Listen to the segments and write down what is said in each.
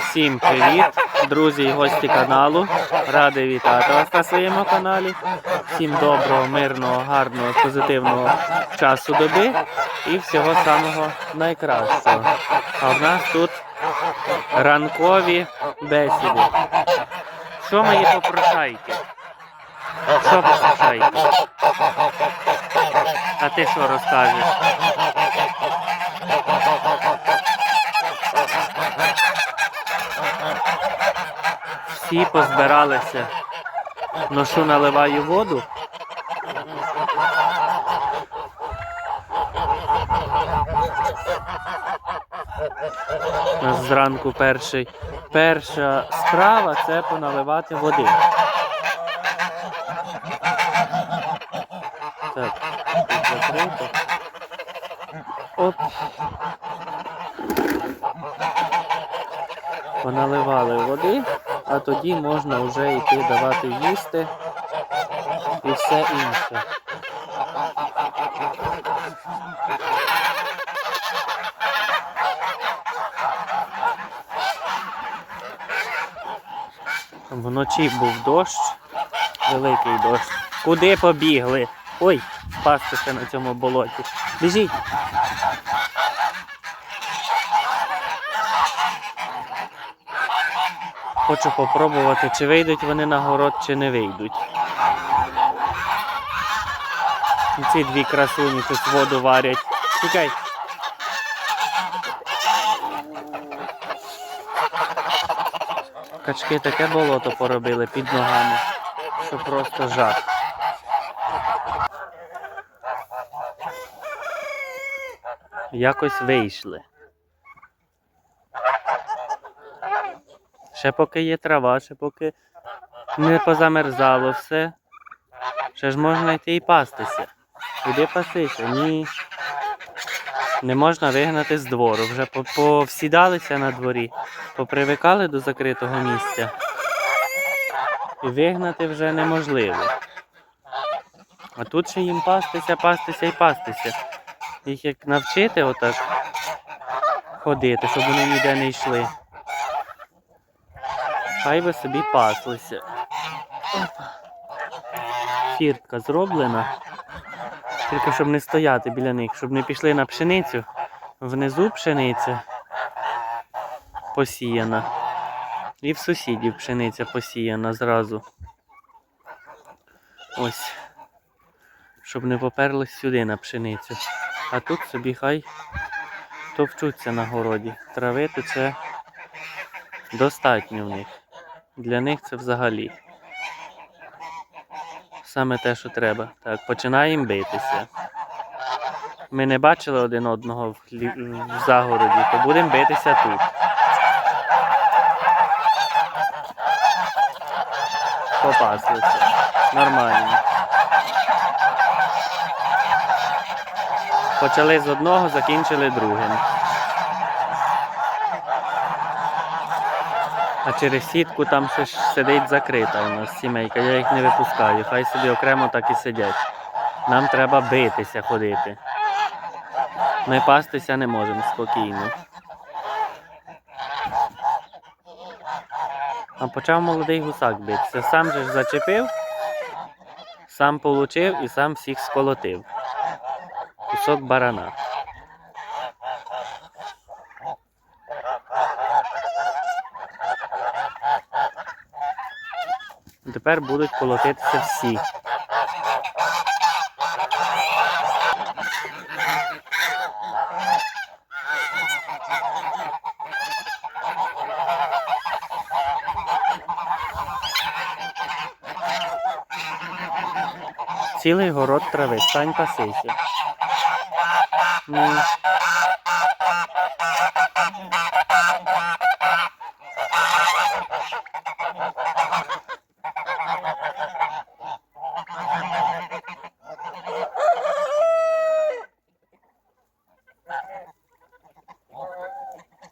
Всім привіт, друзі і гості каналу. Радий вітати вас на своєму каналі. Всім доброго, мирного, гарного, позитивного часу доби і всього самого найкращого. А в нас тут ранкові бесіди. Що мої попрошайки? Що попрошайки? А ти що розкажеш? Всі позбиралися. Ношу наливаю воду. Зранку перший. Перша справа це поналивати води. Так, закрито. Оп. Поналивали води, а тоді можна вже йти давати їсти і все інше. Вночі був дощ, великий дощ. Куди побігли? Ой, впастися на цьому болоті. Біжіть. Хочу попробувати, чи вийдуть вони на город, чи не вийдуть. Ці дві красуні тут воду варять. Тікай. Качки таке болото поробили під ногами, що просто жах. Якось вийшли. Ще поки є трава, ще поки не позамерзало все. Ще ж можна йти і пастися. Іди пасися, ні. Не можна вигнати з двору. Вже повсідалися на дворі, попривикали до закритого місця. І вигнати вже неможливо. А тут ще їм пастися, пастися і пастися. Їх як навчити отак ходити, щоб вони ніде не йшли. Хай би собі паслися. Фіртка зроблена. Тільки щоб не стояти біля них, щоб не пішли на пшеницю. Внизу пшениця посіяна. І в сусідів пшениця посіяна зразу. Ось. Щоб не поперлись сюди на пшеницю. А тут собі хай товчуться на городі. Травити це достатньо в них. Для них це взагалі. Саме те, що треба. Так, починаємо битися. Ми не бачили один одного в, хлі- в загороді, то будемо битися тут. Попаслися. Нормально. Почали з одного, закінчили другим. А через сітку там ще ж сидить закрита у нас сімейка, я їх не випускаю, хай собі окремо так і сидять. Нам треба битися ходити. Ми пастися не можемо спокійно. А почав молодий гусак битися. Сам же ж зачепив, сам получив і сам всіх сколотив. Кусок барана. Тепер будуть колотитися всі. Цілий город трави, стань пасися.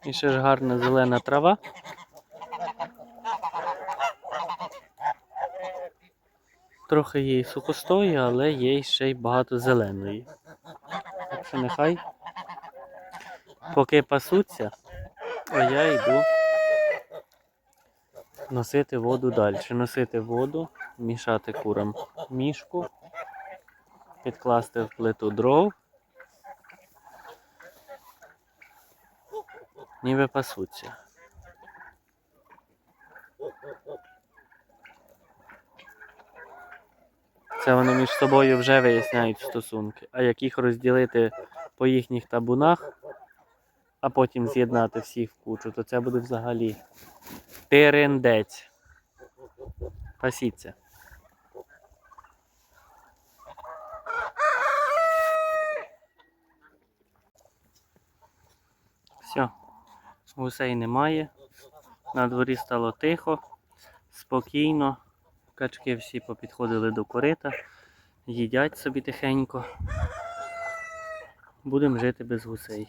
І ще ж гарна зелена трава. Трохи її сухостої, але є ще й багато зеленої. Так що нехай поки пасуться, А я йду носити воду далі. Носити воду, мішати курам мішку, підкласти в плиту дров. Ніби пасуться. Це вони між собою вже виясняють стосунки. А як їх розділити по їхніх табунах, а потім з'єднати всіх в кучу, то це буде взагалі тирендець. Пасіться. Все, гусей немає. На дворі стало тихо, спокійно. Качки всі попідходили до корита, їдять собі тихенько. Будемо жити без гусей.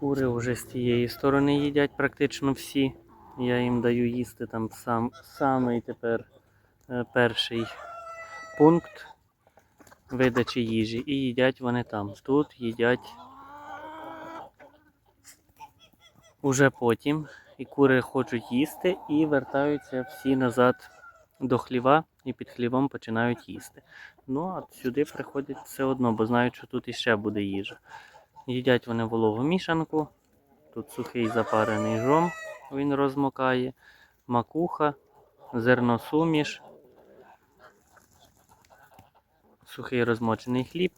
Кури вже з тієї сторони їдять практично всі. Я їм даю їсти там сам, самий тепер е, перший пункт видачі їжі. І їдять вони там. Тут їдять уже потім. І кури хочуть їсти і вертаються всі назад до хліва і під хлівом починають їсти. Ну а сюди приходять все одно, бо знають, що тут іще буде їжа. Їдять вони вологу мішанку. Тут сухий запарений жом, він розмокає, макуха, зерносуміш, сухий розмочений хліб,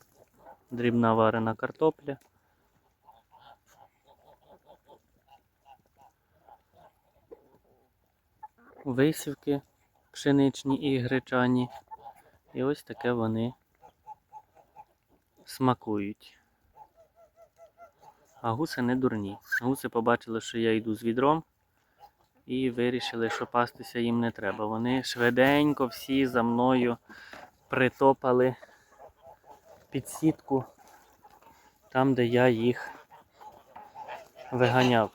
дрібна варена картопля. Висівки пшеничні і гречані. І ось таке вони смакують. А гуси не дурні. Гуси побачили, що я йду з відром, і вирішили, що пастися їм не треба. Вони швиденько всі за мною притопали під сітку, там, де я їх виганяв.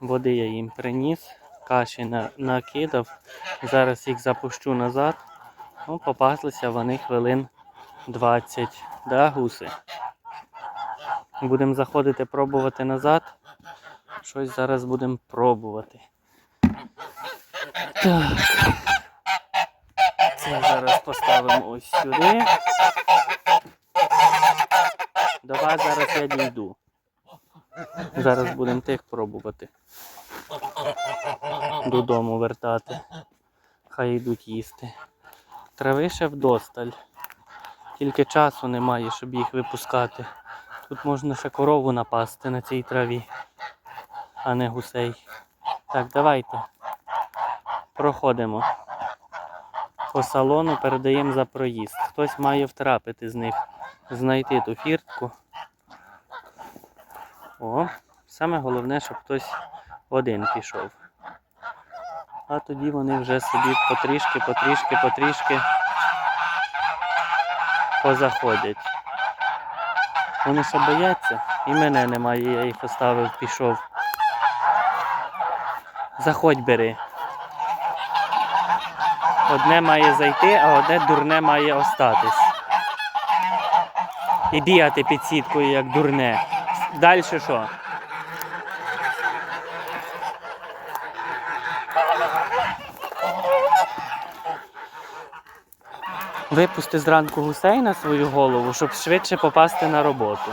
Води я їм приніс, каші на- накидав. Зараз їх запущу назад. Ну, попаслися вони хвилин 20. Да, гуси? Будемо заходити пробувати назад. Щось зараз будемо пробувати. Так. Це зараз поставимо ось сюди. До вас зараз я дійду. Зараз будемо тих пробувати. Додому вертати. Хай йдуть їсти. Трави ще вдосталь. Тільки часу немає, щоб їх випускати. Тут можна ще корову напасти на цій траві, а не гусей. Так, давайте. Проходимо. По салону передаємо за проїзд. Хтось має втрапити з них, знайти ту фіртку. О, саме головне, щоб хтось один пішов. А тоді вони вже собі потрішки, потрішки, потрішки позаходять. Вони ще бояться, і мене немає, я їх оставив, пішов. Заходь бери. Одне має зайти, а одне дурне має остатись. І бігати під сіткою, як дурне. Далі що? Випусти зранку гусей на свою голову, щоб швидше попасти на роботу.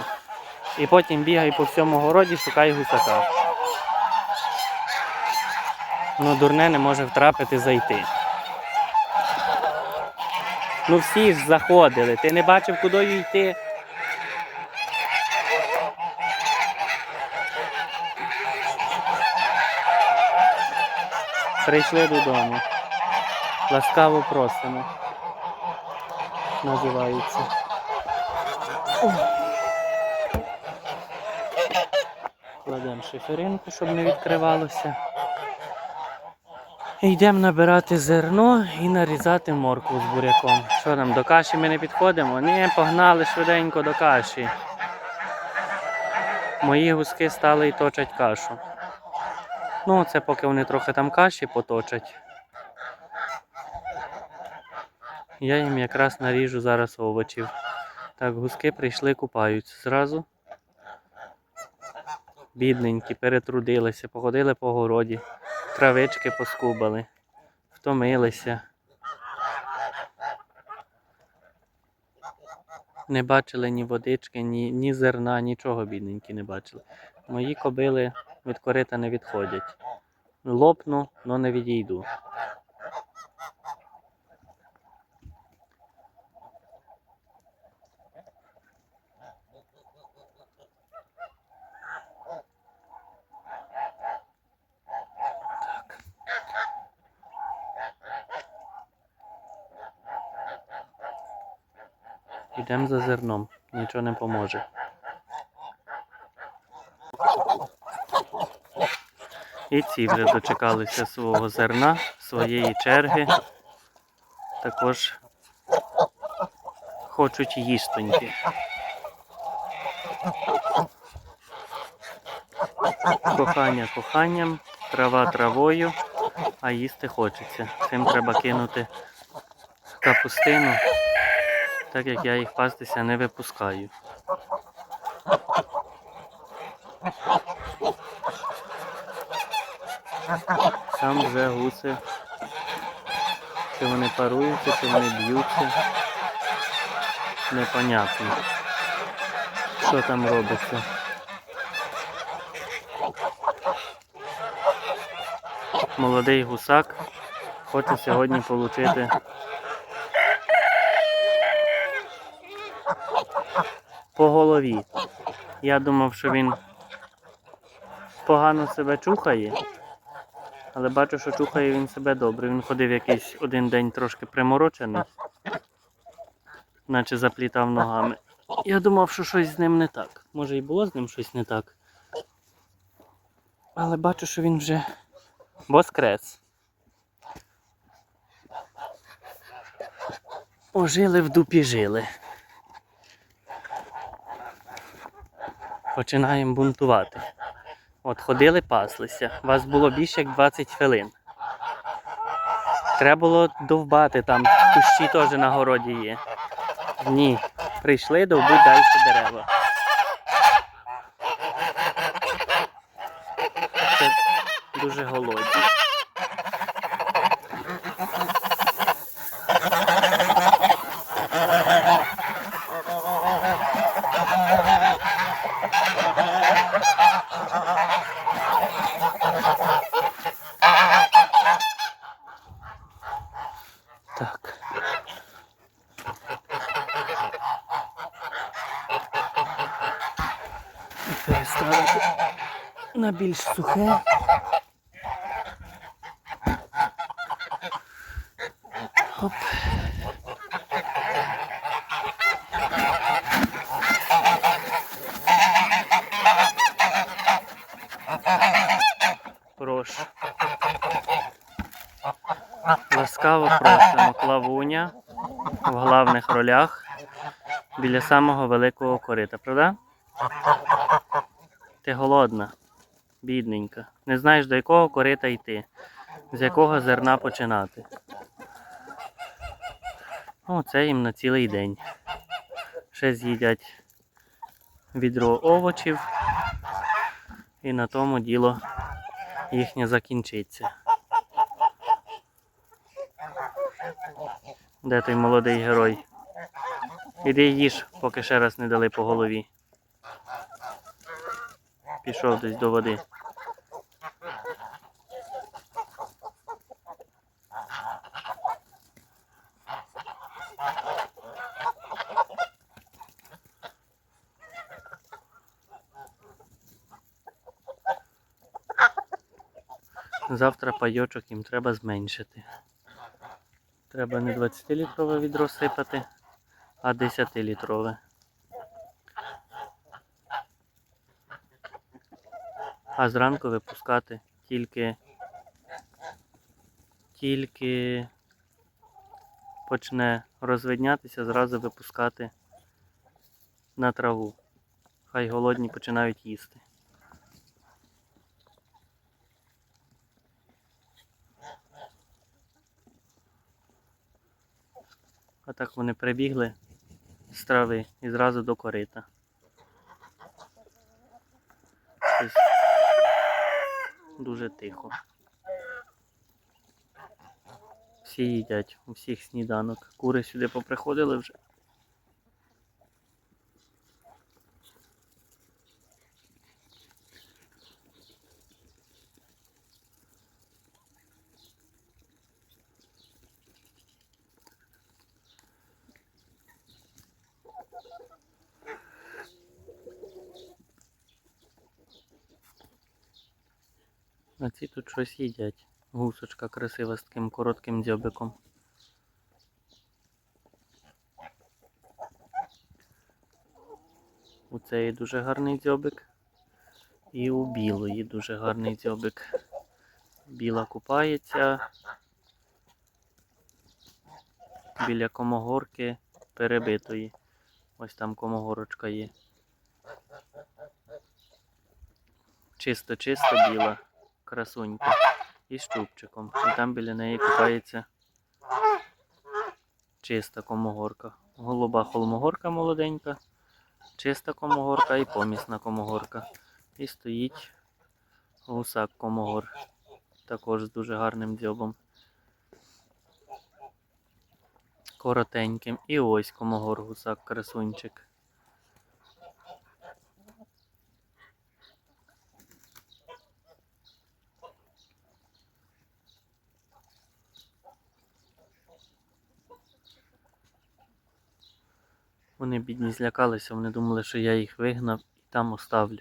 І потім бігай по всьому городі, шукай гусака. Ну, дурне не може втрапити зайти. Ну всі ж заходили. Ти не бачив, куди йти. Прийшли додому. Ласкаво просимо. Називається. Кладемо шиферинку, щоб не відкривалося. Йдемо набирати зерно і нарізати моркву з буряком. Що там, до каші ми не підходимо? Ні, погнали швиденько до каші. Мої гуски стали і точать кашу. Ну, це поки вони трохи там каші поточать. Я їм якраз наріжу зараз овочів. Так, гуски прийшли, купаються зразу. Бідненькі, перетрудилися, походили по городі, травички поскубали, втомилися. Не бачили ні водички, ні, ні зерна, нічого бідненькі не бачили. Мої кобили від корита не відходять. Лопну, але не відійду. Йдемо за зерном, нічого не поможе. І ці вже дочекалися свого зерна, своєї черги. Також хочуть їстоньки. Кохання коханням, трава травою, а їсти хочеться. Цим треба кинути капустину, так як я їх пастися не випускаю. Там вже гуси. Чи вони паруються, чи вони б'ються. Непонятно. Що там робиться. Молодий гусак хоче сьогодні отримати по голові. Я думав, що він погано себе чухає. Але бачу, що чухає він себе добре. Він ходив якийсь один день трошки приморочений, наче заплітав ногами. Я думав, що щось з ним не так. Може і було з ним щось не так. Але бачу, що він вже воскрес. Ожили в дупі жили. Починаємо бунтувати. От ходили, паслися. Вас було більше як 20 хвилин. Треба було довбати там, кущі теж на городі є. Ні. Прийшли довбуть далі дерева. Це дуже голодні. Так. Переставити більш сухе. Оп. Прошу. Ласкаво просимо клавуня в главних ролях біля самого великого корита, правда? Ти голодна, бідненька. Не знаєш до якого корита йти, з якого зерна починати. Ну, це їм на цілий день. Ще з'їдять відро овочів, і на тому діло їхнє закінчиться. Де той молодий герой? Іди їж, поки ще раз не дали по голові. Пішов десь до води. Завтра пайочок їм треба зменшити. Треба не 20-літрове відро сипати, а 10-літрове. а зранку випускати тільки тільки почне розвиднятися, зразу випускати на траву. Хай голодні починають їсти. А так вони прибігли з трави і зразу до корита. Ось дуже тихо. Всі їдять, у всіх сніданок. Кури сюди поприходили вже. А ці тут щось їдять. Гусочка красива з таким коротким дзьобиком. У цієї дуже гарний дзьобик. І у білої дуже гарний дзьобик. Біла купається. Біля комогорки перебитої. Ось там комогорочка є. Чисто-чисто біла красунька із чубчиком. І там біля неї купається чиста комогорка. Голуба холмогорка молоденька, чиста комогорка і помісна комогорка. І стоїть гусак комогор. Також з дуже гарним дзьобом. Коротеньким. І ось комогор гусак красунчик. Вони бідні злякалися, вони думали, що я їх вигнав і там оставлю.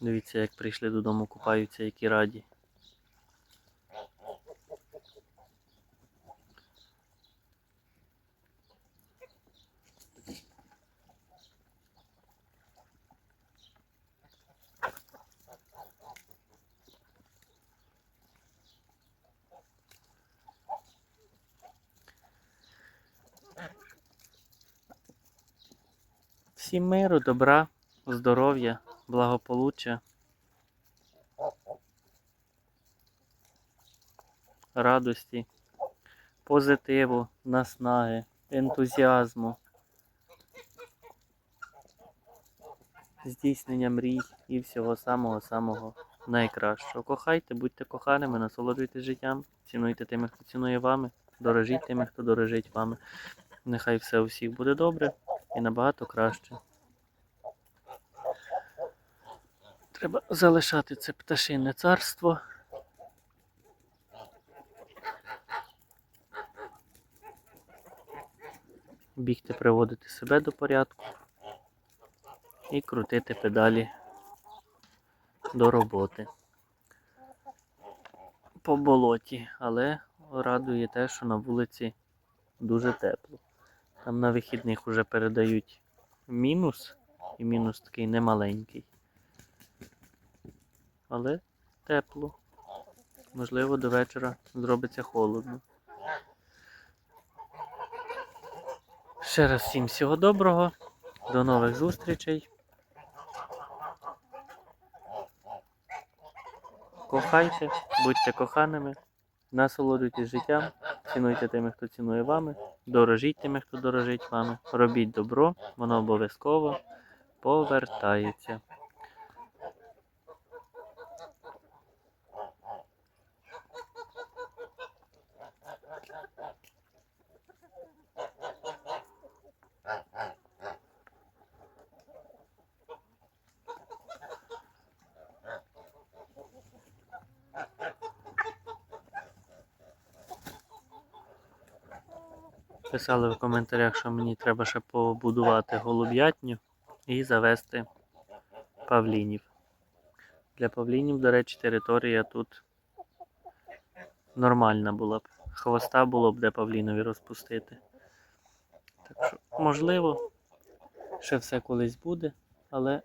Дивіться, як прийшли додому, купаються, які раді. Всім миру, добра, здоров'я, благополуччя. Радості, позитиву, наснаги, ентузіазму, здійснення мрій і всього самого-самого найкращого. Кохайте, будьте коханими, насолоджуйтесь життям, цінуйте тими, хто цінує вами, дорожіть тими, хто дорожить вами. Нехай все у всіх буде добре і набагато краще. Треба залишати це пташине царство. Бігти, приводити себе до порядку і крутити педалі до роботи. По болоті, але радує те, що на вулиці дуже тепло. Там на вихідних вже передають мінус, і мінус такий немаленький. Але тепло. Можливо, до вечора зробиться холодно. Ще раз всім всього доброго. До нових зустрічей. Кохайте, будьте коханими, насолоджуйтесь життям, цінуйте тими, хто цінує вами, дорожіть тими, хто дорожить вами, робіть добро, воно обов'язково повертається. Писали в коментарях, що мені треба ще побудувати голуб'ятню і завести павлінів. Для павлінів, до речі, територія тут нормальна була б. Хвоста було б де павлінові розпустити. Так що, можливо, ще все колись буде, але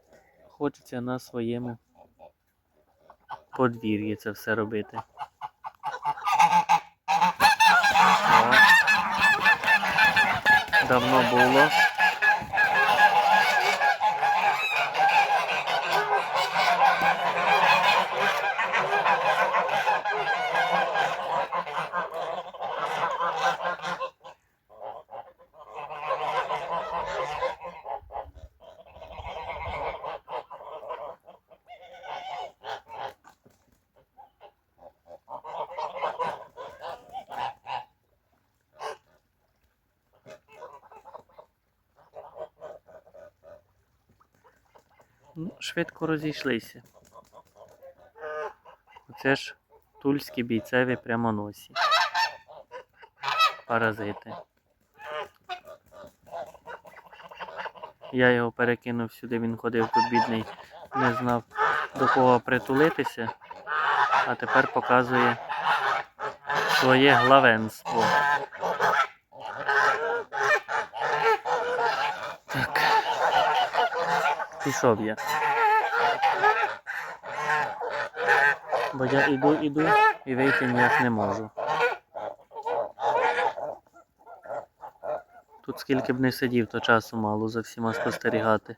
хочеться на своєму подвір'ї це все робити. Давно було. Швидко розійшлися. Оце ж тульські бійцеві прямоносі. Паразити. Я його перекинув сюди, він ходив тут бідний, не знав до кого притулитися, а тепер показує своє главенство. Так. Пішов я. Бо я іду, іду і вийти ніяк не можу. Тут скільки б не сидів, то часу мало за всіма спостерігати.